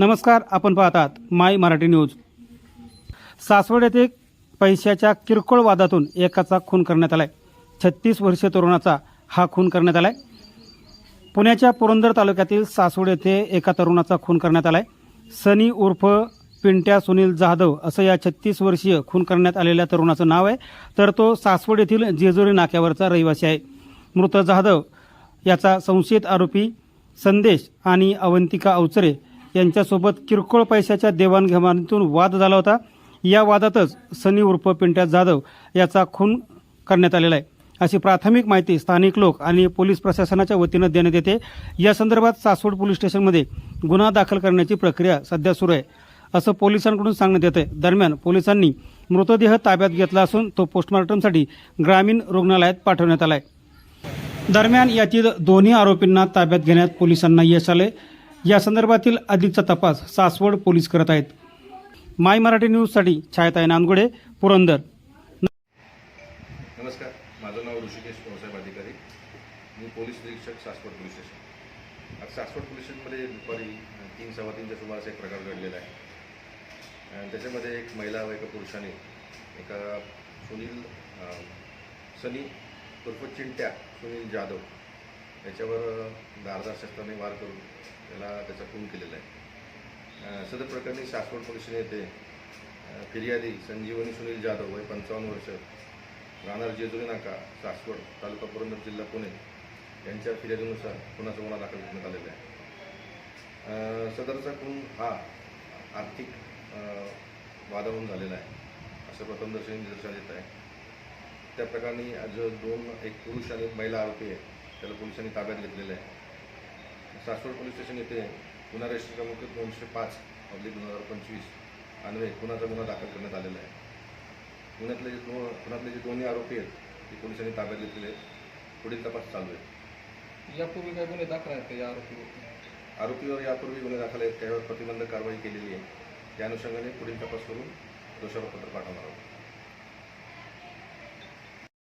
नमस्कार आपण पाहतात माय मराठी न्यूज. सासवड येथे पैशाच्या किरकोळ वादातून एकाचा खून करण्यात आलाय. छत्तीस वर्षीय तरुणाचा हा खून करण्यात आलाय. पुण्याच्या पुरंदर तालुक्यातील सासवड येथे एका तरुणाचा खून करण्यात आलाय. सनी उर्फ पिंट्या सुनील जाधव असं या छत्तीस वर्षीय खून करण्यात आलेल्या तरुणाचं नाव आहे. तर तो सासवड येथील जेजुरी नाक्यावरचा रहिवासी आहे. मृत जाधव याचा संशयित आरोपी संदेश आणि अवंतिका अवचरे यांच्यासोबत किरकोळ पैशाच्या देवाणघेवाणीतून वाद झाला होता. या वादातच सनी उर्फ पिंट्या जाधव याचा खून करण्यात आलेला आहे. अशी प्राथमिक माहिती स्थानिक लोक आणि पोलीस प्रशासनाच्या वतीनं देण्यात येते. या संदर्भात सासवड पोलीस स्टेशनमध्ये गुन्हा दाखल करण्याची प्रक्रिया सध्या सुरू आहे. असं पोलिसांकडून सांगण्यात येत आहे दरम्यान पोलिसांनी मृतदेह ताब्यात घेतला असून तो पोस्टमॉर्टमसाठी ग्रामीण रुग्णालयात पाठवण्यात आला आहे दरम्यान यातील दोन्ही आरोपींना ताब्यात घेण्यात पोलिसांना यश आले या संदर्भातील अधिकचा तपास सासवड पोलीस करत आहेत. माय मराठी न्यूजसाठी छायाताई नांदगुडे पुरंदर. नमस्कार. माझं नाव ऋषिकेश भाऊसाहेब अधिकारी. मी पोलीस निरीक्षक सासवड पोलीस स्टेशन. आज सासवड पोलीस स्टेशनमध्ये दुपारी तीन सव्वा तीनच्या सुमारास एक प्रकार घडलेला आहे. त्याच्यामध्ये एक महिला व एका पुरुषाने एका सुनील सनी उर्फ चिंट्या सुनील जाधव याच्यावर धारदार शस्त्राने वार करून त्याला त्याचा खून केलेला आहे. सदर प्रकरणी सासवड पोलीस नेते फिर्यादी संजीवनी सुनील जाधव वय पंचावन्न वर्ष राहणार जेजुरी नाका सासवड तालुका पुरंदर जिल्हा पुणे यांच्या फिर्यादीनुसार खुनाचा गुन्हा दाखल करण्यात आलेला आहे. सदरचा खून हा आर्थिक वादावरून झालेला आहे असं प्रथमदर्शनी निदर्शनात येत आहे. त्या प्रकरणी आज दोन एक पुरुष आणि एक महिला आरोपी आहे त्याला पोलिसांनी ताब्यात घेतलेलं आहे. सासवड पोलीस स्टेशन येथे गुन्हा रजिस्टर क्रमांक दोनशे पाच अब्लिक दोन हजार पंचवीस अन्वये खुनाचा गुन्हा दाखल करण्यात आलेला आहे. पुण्यातले जे दोन पुण्यातले जे दोन्ही आरोपी आहेत ते पोलिसांनी ताब्यात घेतलेले आहेत. पुढील तपास चालू आहे. यापूर्वी काय गुन्हे दाखल आहेत का या आरोपीवर आरोपीवर यापूर्वी गुन्हे दाखल आहेत त्यावर प्रतिबंधक कारवाई केलेली आहे. त्या अनुषंगाने पुढील तपास करून दोषारोपपत्र पाठवणार आहोत.